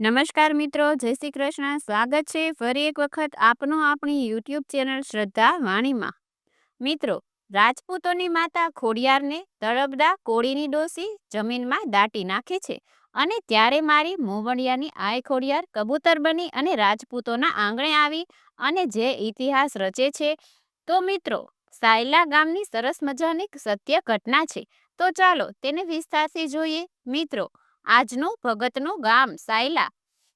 નમસ્કાર મિત્રો, જય શ્રી કૃષ્ણ. સ્વાગત છે ફરી એક વખત આપનું આપણી યુટ્યુબ ચેનલ શ્રદ્ધા વાણીમાં. મિત્રો, રાજપૂતોની માતા ખોડિયારને તળબદા કોળીની ડોસી જમીનમાં દાટી નાખે છે અને ત્યારે મારી મોવડિયાની આય ખોડિયાર કબૂતર બની અને રાજપૂતોના આંગણે આવી અને જે ઇતિહાસ રચે છે. તો મિત્રો, સાયલા ગામની સરસ મજાની સત્ય ઘટના છે. તો ચાલો તેને વિસ્તારથી જોઈએ. મિત્રો આજનું ભગતનું ગામ સાયલા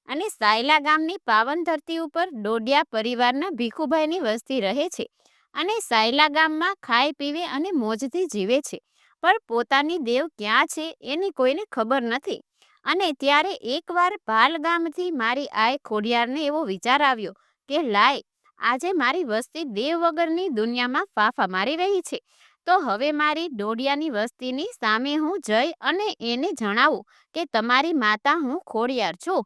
અને સાયલા ગામની પાવન ધરતી ઉપર ડોડિયા પરિવારના ભીખુભાઈની વસ્તી રહે છે અને સાયલા ગામમાં ખાઈ પીવે અને મોજથી જીવે છે. પણ પોતાની દેવ ક્યાં છે એની કોઈને ખબર નથી. અને ત્યારે એકવાર ભાલ ગામથી મારી આય ખોડિયારને એવો વિચાર આવ્યો કે લાય, આજે મારી વસ્તી દેવ વગરની દુનિયામાં ફાફા મારી રહી છે. તો હવે મારી ડોડિયાની વસ્તીની સામે હું જઈ અને એને જણાવું કે તમારી માતા હું ખોડિયાર છું,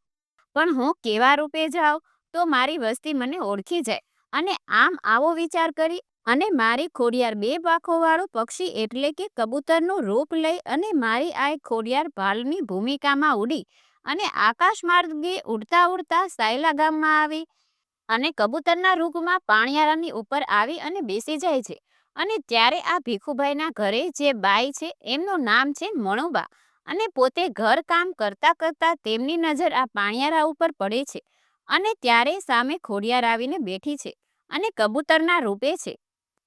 પણ હું કેવા રૂપે જાઉં? તો મારી વસ્તી મને ઓળખી જાય અને આમ આવો વિચાર કરી અને મારી ખોડિયાર બે પાંખોવાળું પક્ષી એટલે કે કબૂતરનું રૂપ લઈ અને મારી આ ખોડિયાર ભાલની ભૂમિકામાં ઉડી અને આકાશ માર્ગે ઉડતા ઉડતા સાયલા ગામમાં આવી અને કબૂતરના રૂપમાં પાણિયારાની ઉપર આવી અને બેસી જાય છે. અને ત્યારે આ ભીખુભાઈના ઘરે જે બાઈ છે, એમનું નામ છે મણુબા અને પોતે ઘર કામ કરતા કરતા તેમની નજર આ પાણિયારા ઉપર પડે છે અને ત્યારે સામે ખોડિયાર આવીને બેઠી છે અને કબૂતરના રૂપે છે.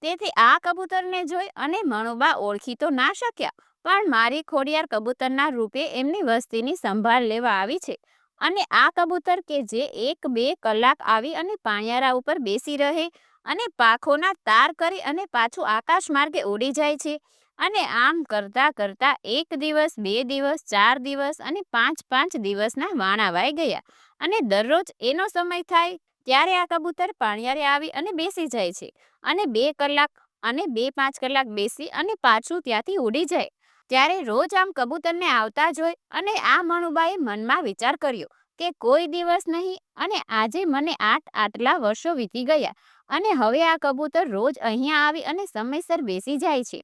તેથી આ કબૂતરને જોઈ અને મણુબા ઓળખી તો ના શક્યા, પણ મારી ખોડિયાર કબૂતરના રૂપે એમની વસ્તીની સંભાળ લેવા આવી છે અને આ કબૂતર કે જે એક બે કલાક આવી અને પાણિયારા ઉપર બેસી રહે અને પાંખોના તાર કરી અને પાછું આકાશ માર્ગે ઉડી જાય છે. અને આમ કરતાં કરતાં એક દિવસ, બે દિવસ, ચાર દિવસ અને પાંચ પાંચ દિવસના વાણા વાઈ ગયા. અને દરરોજ એનો સમય થાય ત્યારે આ કબૂતર પાણિયારે આવી અને બેસી જાય છે. અને બે કલાક અને બે પાંચ કલાક બેસી અને પાછું ત્યાંથી ઉડી જાય. ત્યારે રોજ આમ કબૂતરને આવતા જોઈ અને આ મણુબાએ મનમાં વિચાર કર્યો કે કોઈ દિવસ નહીં, અને આજે મને આઠ આટલા વર્ષો વીતી ગયા, અને હવે આ કબૂતર રોજ અહીંયા આવી અને સમયસર બેસી જાય છે.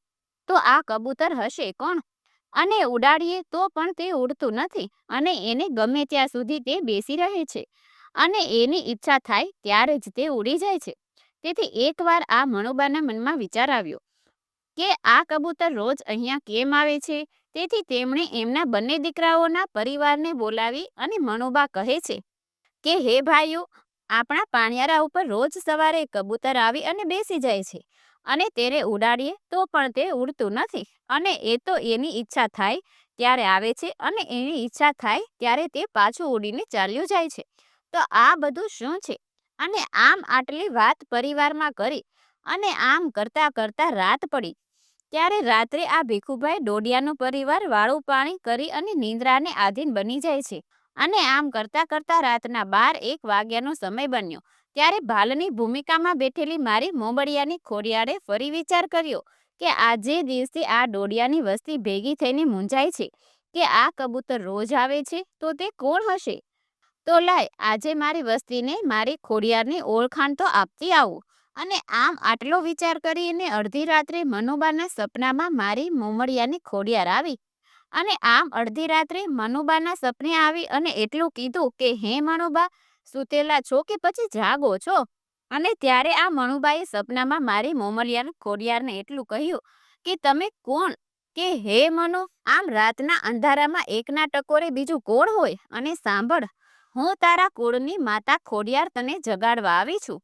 તો આ કબૂતર હશે કોણ? અને ઉડાડીએ તો પણ તે ઉડતું નથી, અને એને ગમે ત્યાં સુધી તે બેસી રહે છે. અને એની ઈચ્છા થાય ત્યારે જ તે ઉડી જાય છે. તેથી એકવાર આ મણુબાના મનમાં વિચાર આવ્યો કે આ કબૂતર રોજ અહીંયા કેમ આવે છે? તેથી તેમણે એમના બંને દીકરાઓના પરિવારને બોલાવી અને મનોબા કહે છે કે, હે ભાઈઓ, આપણા પાણિયારા ઉપર રોજ સવારે કબૂતર આવી અને બેસી જાય છે અને તેને ઉડાડીએ તો પણ તે ઉડતું નથી અને એ તો એની ઈચ્છા થાય ત્યારે આવે છે અને એની ઈચ્છા થાય ત્યારે તે પાછું ઉડીને ચાલ્યું જાય છે. તો આ બધું શું છે? અને આમ આટલી વાત પરિવારમાં કરી અને આમ કરતા કરતા રાત પડી ત્યારે રાત્રે આ ભીખુભાઈ ડોડિયાનો પરિવાર વાળું પાણી કરી અને નિંદ્રાને આધીન બની જાય છે. અને આમ કરતા કરતા રાતના બાર એક વાગ્યાનો સમય બન્યો. ત્યારે ભાલની ભૂમિકામાં બેઠેલી મારી મોંબડિયાની ખોડિયાળે ફરી વિચાર કર્યો કે આજે દિવસે આ ડોડિયાની વસ્તી ભેગી થઈને મૂંઝાય છે કે આ કબૂતર રોજ આવે છે તો તે કોણ હશે? તો લાય, આજે મારી વસ્તીને મારી ખોડિયારની ઓળખાણ તો આપતી આવું. અને આમ આટલો વિચાર કરીને અડધી રાત્રે મનુબાના સપનામાં મારી મોમડિયાની ખોડિયાર આવી. અને આમ અડધી રાત્રે મનુબાના સપને આવી અને એટલું કીધું કે, હે મનુબા, સુતેલા છો કે પછી જાગો છો? અને ત્યારે આ મણુબાએ સપનામાં મારી મોમલિયાને ખોડિયારને એટલું કહ્યું કે, તમે કોણ? કે હે મનો, આમ રાતના અંધારામાં એકના ટકોરે બીજું કોણ હોય? અને સાંભળ, હું તારા કુળની માતા ખોડિયાર તને જગાડવા આવી છું.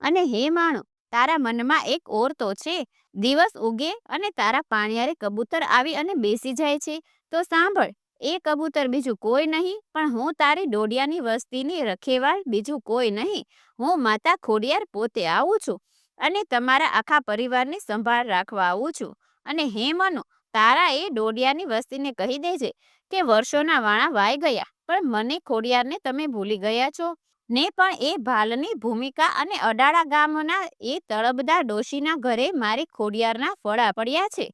અને હે માણો. તારા મનમાં એક ઓર તો છે. દિવસ ઉગે અને તારા પાણિયારે કબૂતર આવી અને બેસી જાય છે. તો સાંભળ, એ કબૂતર બીજું કોઈ નહીં, પણ હું તારી ડોડિયાની વસ્તીની રખેવાળ બીજું કોઈ નહીં. હું માતા ખોડિયાર પોતે આવું છું અને તમારા આખા પરિવારની સંભાળ રાખવા આવું છું. અને હે મનો, તારા એ ડોડિયાની વસ્તીને કહી દેજે કે વર્ષોના વાણા વાઈ ગયા, પણ મને ખોડિયારને તમે ભૂલી ગયા છો. ને પણ એ ભાલની ભૂમિકા અને અડાળા ગામના એ તળબદાર ડોશીના ઘરે મારી ખોડિયારના ફળા પડ્યા છે.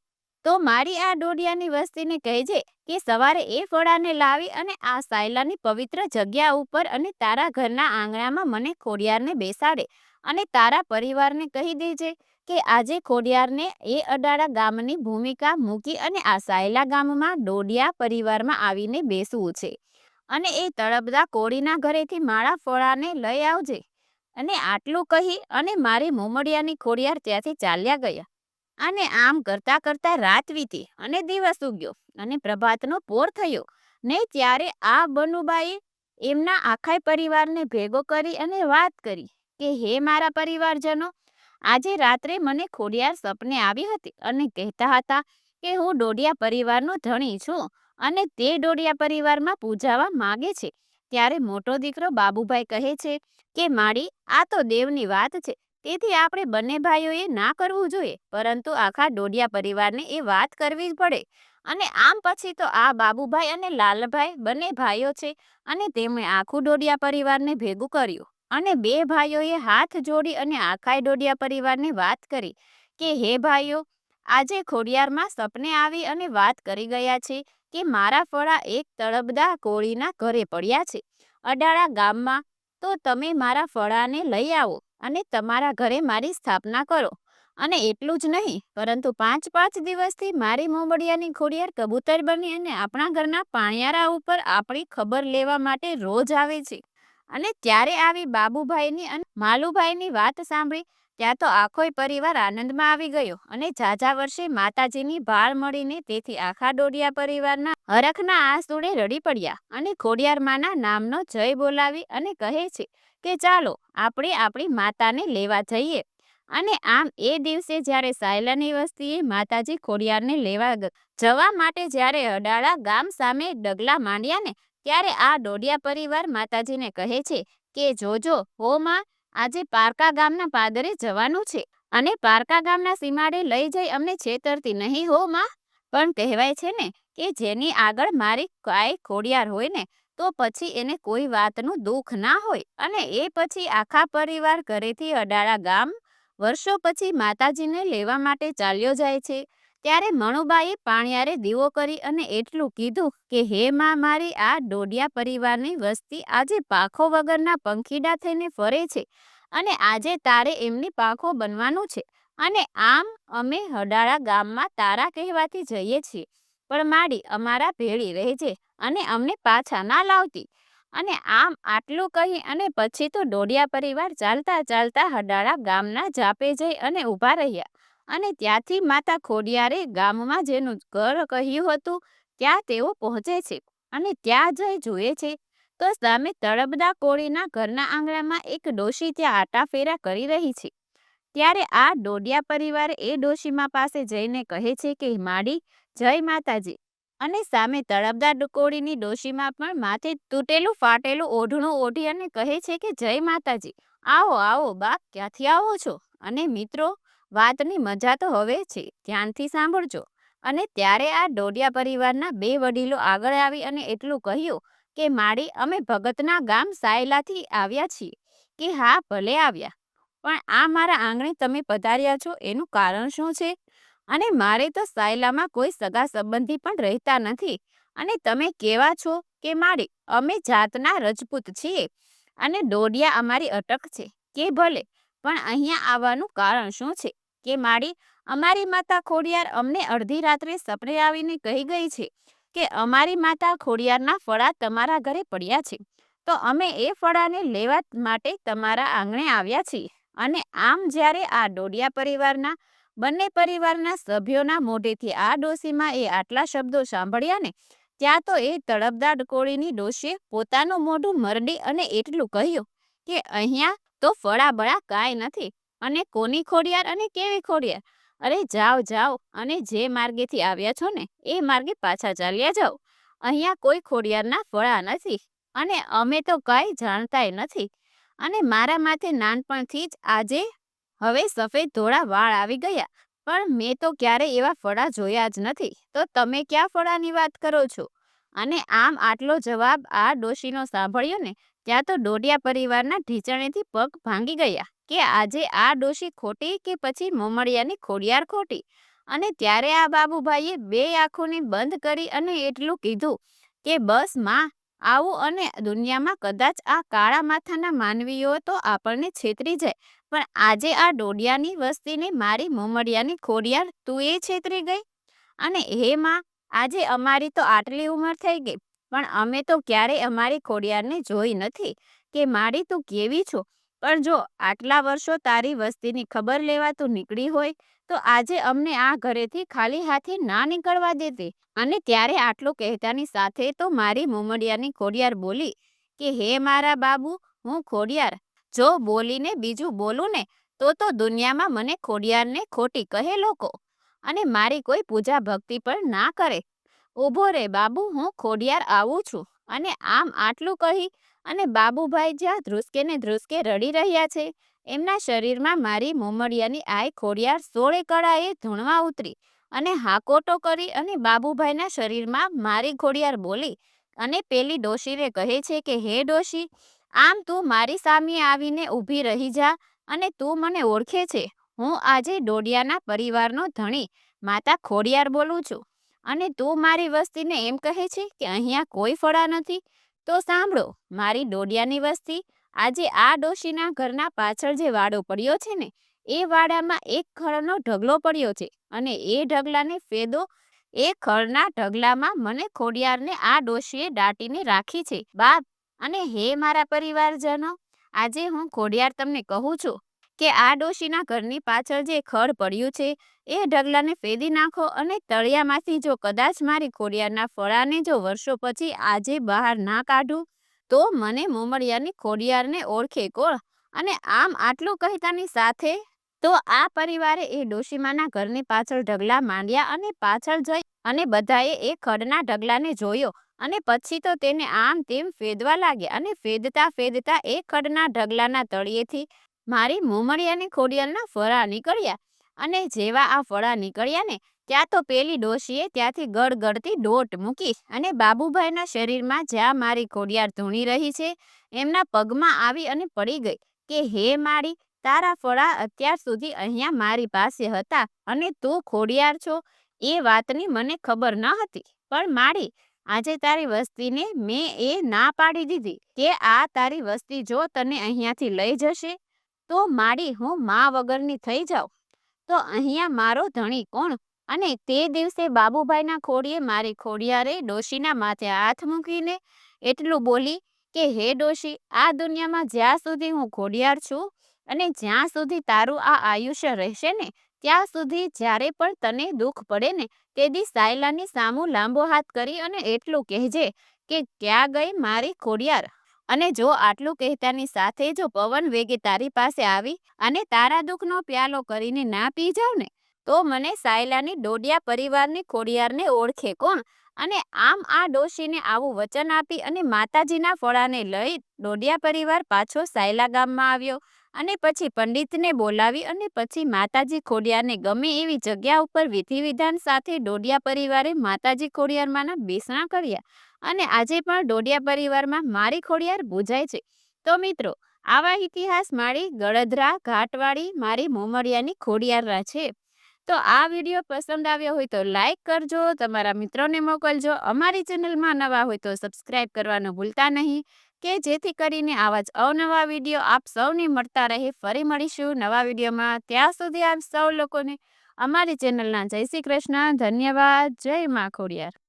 તો મારી આ ડોડિયાની વસ્તીને કહેજે કે સવારે એ ફળાને લાવી અને આ સાયલાની પવિત્ર જગ્યા ઉપર અને તારા ઘરના આંગણામાં મને ખોડિયારને બેસાડે અને તારા પરિવારને કહી દેજે કે આજે ખોડિયારને એ અડાળા ગામની ભૂમિકા મૂકી અને આ સાયલા ગામમાં ડોડિયા પરિવારમાં આવીને બેસવું છે. અને એ તળપદા કોળીના ઘરેથી માળા ફળાને લઈ આવજે. અને આટલું કહી અને મારી મોમડિયાની ખોડિયાર ત્યાંથી ચાલ્યા ગયા. અને આમ કરતા કરતા રાત વીતી અને દિવસ ઉગ્યો અને પ્રભાતનો પોર થયો. ને ત્યારે આ બનુબાઈએ એમના આખા પરિવારને ભેગો કરી અને વાત કરી કે, હે મારા પરિવારજનો, આજે રાત્રે મને ખોડિયાર સપને આવી હતી અને કહેતા હતા કે હું ડોડિયા પરિવારનો ધણી છું. અને તે ડોડિયા પરિવારમાં પૂજાવા માગે છે. ત્યારે મોટો દીકરો બાબુભાઈ કહે છે કે, માડી, આ તો દેવની વાત છે. તેથી આપણે બંને ભાઈઓએ ના કરવું જોઈએ, પરંતુ આખા ડોડિયા પરિવારને એ વાત કરવી જ પડે. અને આમ પછી તો આ બાબુભાઈ અને લાલભાઈ બંને ભાઈઓ છે અને તેમણે આખું ડોડિયા પરિવારને ભેગું કર્યું. અને બે ભાઈઓએ હાથ જોડી અને આખાય ડોડિયા પરિવારને વાત કરી કે, હે ભાઈઓ, આજે ખોડિયારમાં સપને આવી અને વાત કરી ગયા છે. કે મારા ફળા એક તળબદા કોળીના ઘરે પડ્યા છે. અડાળા ગામમાં તો તમે મારા ફળાને લઈ આવો અને તમારા ઘરે મારી સ્થાપના કરો. અને એટલું જ નહીં, પરંતુ પાંચ પાંચ દિવસથી મારી મોંબડિયાની ખોડિયાર કબૂતર બની અને આપણા ઘરના પાણિયારા ઉપર આપણી ખબર લેવા માટે રોજ આવે છે. અને ત્યારે આવી બાબુભાઈની અને માલુભાઈની વાત સાંભળી ત્યાં તો આખોય પરિવાર આનંદમાં આવી ગયો અને ઝાઝા વર્ષે માતાજીની ભાળ મળીને તેથી આખા ડોડિયા પરિવારના હરખના આંસુડે રડી પડ્યા અને ખોડિયારમાના નામનો જય બોલાવી અને કહે છે કે, ચાલો, આપણે આપણી માતાને લેવા જઈએ. અને આમ એ દિવસે જ્યારે સાયલાની વસ્તીએ માતાજી ખોડિયારને લેવા જવા માટે જ્યારે અડાળા ગામ સામે ડગલા માંડ્યા ને ત્યારે આ ડોડિયા પરિવાર માતાજીને કહે છે કે, જોજો, હો માં આજે પારકા ગામના પાદરે જવાનું છે અને પારકા ગામના સીમાડે લઈ જઈ અમને છેતરતી નહીં હો, માં. પણ કહેવાય છે ને કે જેની આગળ મારી કાંઈ ખોડિયાર હોય ને, તો પછી એને કોઈ વાતનું દુઃખ ના હોય અને એ પછી આખા પરિવાર ઘરેથી અડાળા ગામ વર્ષો પછી માતાજીને લેવા માટે ચાલ્યો જાય છે. ત્યારે મણુબાઈએ પાણિયારે દીવો કરી અને એટલું કીધું કે, હે માં, મારી આ ડોડિયા પરિવારની વસ્તી આજે પાખો વગરના પંખીડા થઈને ફરે છે અને આજે તારે એમની પાખો બનવાનું છે અને આમ અમે હડાળા ગામમાં તારા કહેવાથી જઈએ છીએ. પણ માડી, અમારા ભેળી રહેજે અને અમને પાછા ના લાવતી. અને આમ આટલું કહી અને પછી તો ડોડિયા પરિવાર ચાલતા ચાલતા હડાળા ગામના જાપે જઈ અને ઊભા રહ્યા. અને ત્યાંથી માતા ખોડિયારે ગામમાં જેનું ઘર કહ્યું હતું, ત્યાં તેઓ પહોંચે છે અને ત્યાં જઈ જુએ છે. તો સામે તળબદા કોળીના ઘરના આંગણામાં એક ડોશી ત્યાં આટા ફેરા કરી રહી છે. ત્યારે આ ડોડિયા પરિવાર એ ડોશીમાં પાસે જઈને કહે છે કે, માડી, જય માતાજી. અને સામે તળબદા કોળીની ડોશીમાં પણ માથે તૂટેલું, ફાટેલું ઓઢણું ઓઢી અને કહે છે કે, જય માતાજી. આવો આવો બા, ક્યાંથી આવો છો? અને મિત્રો વાતની મજા તો હવે છે, ધ્યાનથી સાંભળજો. અને ત્યારે આ ડોડિયા પરિવારના બે વડીલો આગળ આવી અને એટલું કહ્યું કે, માડી, અમે ભગતના ગામ સાયલાથી આવ્યા છીએ, કે હા, ભલે આવ્યા. પણ આ મારા આંગણે તમે પધાર્યા છો, એનું કારણ શું છે? અને મારે તો સાયલામાં કોઈ સગા સંબંધી પણ રહેતા નથી. અને તમે કેવા છો કે મારી અમે જાતના રજપૂત છીએ અને ડોડિયા અમારી અટક છે, કે ભલે. પણ અહીંયા આવવાનું કારણ શું છે? કે મારી અમારી માતા ખોડિયાર અમને અડધી રાત્રે સપને આવીને કહી ગઈ છે કે અમારી માતા ખોડિયારના ફળા તમારા ઘરે પડ્યા છે. તો અમે એ ફળાને લેવા માટે તમારા આંગણે આવ્યા છીએ. અને આમ જ્યારે આ ડોડિયા પરિવારના, બંને પરિવારના સભ્યોના મોઢેથી આ ડોસીમાં એ આટલા શબ્દો સાંભળ્યા ને, ત્યાં તો એ તળપદાર કોળીની ડોશીએ પોતાનું મોઢું મરડી અને એટલું કહ્યું કે, અહીંયા તો ફળાબળા કાંઈ નથી. અને કોની ખોડિયાર અને કેવી ખોડિયાર? અરે જાઓ જાઓ, અને જે માર્ગેથી આવ્યા છો ને, એ માર્ગે પાછા ચાલ્યા જાઓ. અહીંયા કોઈ ખોડિયારના ફળા નથી અને અમે તો કાંઈ જાણતાય નથી. અને મારા માથે નાનપણથી જ આજે હવે સફેદ ધોળા વાળ આવી ગયા, પણ મેં તો ક્યારે એવા ફળા જોયા જ નથી. તો તમે ક્યાં ફળાની વાત કરો છો? અને આમ આટલો જવાબ આ ડોશીનો સાંભળ્યો ને, ત્યાં તો ડોડિયા પરિવારના ઢીચણેથી પગ ભાંગી ગયા. કે આજે આ ડોશી ખોટી કે પછી મોમડિયાની ખોડિયાર ખોટી? અને ત્યારે આ બાબુભાઈએ બે આંખોને બંધ કરી અને એટલું કીધું કે બસમાં, આવું અને દુનિયામાં કદાચ આ કાળા માથાના માનવીઓ તો આપણને છેતરી જાય. પણ આજે આ ડોડિયાની વસ્તીને મારી મોમડિયાની ખોડિયાર તું એ છેતરી ગઈ? અને હે માં, આજે અમારી તો આટલી ઉંમર થઈ ગઈ, પણ અમે તો ક્યારેય અમારી ખોડિયારને જોઈ નથી કે મારી તું કેવી છો? પણ જો આટલા વર્ષો તારી વસ્તીની ખબર લેવા તું નીકળી હોય, તો આજે અમને આ ઘરેથી ખાલી હાથે ના નીકળવા દેતી. અને ત્યારે આટલું કહેતાની સાથે તો મારી મોમડિયાની ખોડિયાર બોલી કે, હે મારા બાબુ, હું ખોડિયાર. જો બોલીને બીજું બોલું ને, તો તો દુનિયામાં મને ખોડિયારને ખોટી કહે લોકો. અને મારી કોઈ પૂજા ભક્તિ પણ ના કરે. ઊભો રે બાબુ, હું ખોડિયાર આવું છું. અને આમ આટલું કહી અને બાબુભાઈ જ્યાં ધ્રુસકે ને ધ્રુસકે રડી રહ્યા છે, એમના શરીરમાં મારી મોમડિયાની આય ખોડિયાર સોળે કળાએ ધૂણવા ઉતરી અને હાકોટો કરી અને બાબુભાઈના શરીરમાં મારી ખોડિયાર બોલી અને પેલી ડોશીને કહે છે કે, હે ડોશી, આમ તું મારી સામે આવીને ઊભી રહી જા અને તું મને ઓળખે છે. હું આજે ડોડિયાના પરિવારનો ધણી, માતા ખોડિયાર બોલું છું. અને તું મારી વસ્તીને એમ કહે છે કે અહીંયા કોઈ ફળા નથી, તો સાંભળો, મારી ડોડિયાની વસ્તી આજે આ ડોશીના ઘરના પાછળ જે વાડો પડ્યો છે ને, એ વાડામાં એક ખળનો ઢગલો પડ્યો છે અને એ ઢગલાને ફેદો, એ ખળના ઢગલામાં મને ખોડિયારને આ ડોશીએ દાટીને રાખી છે, બાપ અને હે મારા પરિવારજનો, આજે હું ખોડિયાર તમને કહું છું કે આ ડોશીના ઘરની પાછળ જે ખડ પડ્યું છે, એ ઢગલાને ફેદી નાખો અને તળિયામાંથી જો કદાચ મારી ખોડિયારના ફળાને જો વર્ષો પછી આજે બહાર ના કાઢું, તો મને મોમળિયાની ખોડિયારને ઓળખે કોણ? અને આમ આટલું કહેતાની સાથે તો આ પરિવારે એ ડોશીમાના ઘરની પાછળ ઢગલા માંડ્યા અને પાછળ જઈ અને બધાએ એ ખડના ઢગલાને જોયો અને પછી તો તેને આમ તેમ ફેદવા લાગ્યા અને ફેદતા ફેદતા એ ખડના ઢગલાના તળિયેથી મારી મોમડિયાની ખોડિયારના ફળા નીકળ્યા અને જેવા આ ફળા નીકળ્યા ને, ત્યાં તો પેલી ડોશીએ ત્યાંથી ગળગળતી દોટ મૂકી અને બાબુભાઈના શરીરમાં જ્યાં મારી ખોડિયાર ધૂણી રહી છે, એમના પગમાં આવી અને પડી ગઈ કે, હે મારી, તારા ફળા અત્યાર સુધી અહીંયા મારી પાસે હતા અને તું ખોડિયાર છો? એ વાતની મને ખબર ન હતી. પણ મારી, આજે તારી વસ્તીને મેં એ ના પાડી દીધી કે આ તારી વસ્તી જો તને અહીંયાથી લઈ જશે તો માડી હું મા વગરની થઈ જાઉં. તો અહીંયા મારો ધણી કોણ? અને તે દિવસે બાબુભાઈના ખોડીએ મારી ખોડિયારે ડોશીના માથે હાથ મૂકીને એટલું બોલી કે, હે ડોશી, આ દુનિયામાં જ્યાં સુધી હું ખોડિયાર છું અને જ્યાં સુધી તારું આ આયુષ્ય રહેશે ને, ત્યાં સુધી જ્યારે પણ તને દુઃખ પડે ને, તે દી સાયલાની સામું લાંબો હાથ કરી અને એટલું કહેજે કે, ક્યાં ગઈ મારી ખોડિયાર? અને જો આટલું કહેતાની સાથે જો પવન વેગે તારી પાસે આવી અને તારા દુઃખનો પ્યાલો કરીને ના પી જાવ ને, તો મને સાયલાની ડોડિયા પરિવારની ખોડિયારને ઓળખે કોણ? અને આમ આ ડોશીને આવું વચન આપી અને માતાજીના ફળાને લઈ ડોડિયા પરિવાર પાછો સાયલા ગામમાં આવ્યો. અને પછી પંડિતને બોલાવી અને પછી માતાજી ખોડિયારને ગમે એવી જગ્યા ઉપર વિધિ વિધાન સાથે ડોડિયા પરિવારે માતાજી ખોડિયારમાંના બેસણા કર્યા. અને આજે પણ ડોડિયા પરિવારમાં મારી ખોડિયાર પૂજાય છે. તો મિત્રો, આવા ઇતિહાસ મારી ગળધરા, ઘાટવાળી મારી મોમરિયાની ખોડિયારના છે. તો આ વીડિયો પસંદ આવ્યો હોય તો લાઈક કરજો, તમારા મિત્રોને મોકલજો. અમારી ચેનલમાં નવા હોય તો સબસ્ક્રાઈબ કરવાનું ભૂલતા નહીં. કે જેથી કરીને આવા જ અવનવા વીડિયો આપ સૌને મળતા રહે. ફરી મળીશું નવા વિડીયોમાં. ત્યાં સુધી આપ સૌ લોકોને અમારી ચેનલના જય શ્રી કૃષ્ણ. ધન્યવાદ. જય મા ખોડિયાર.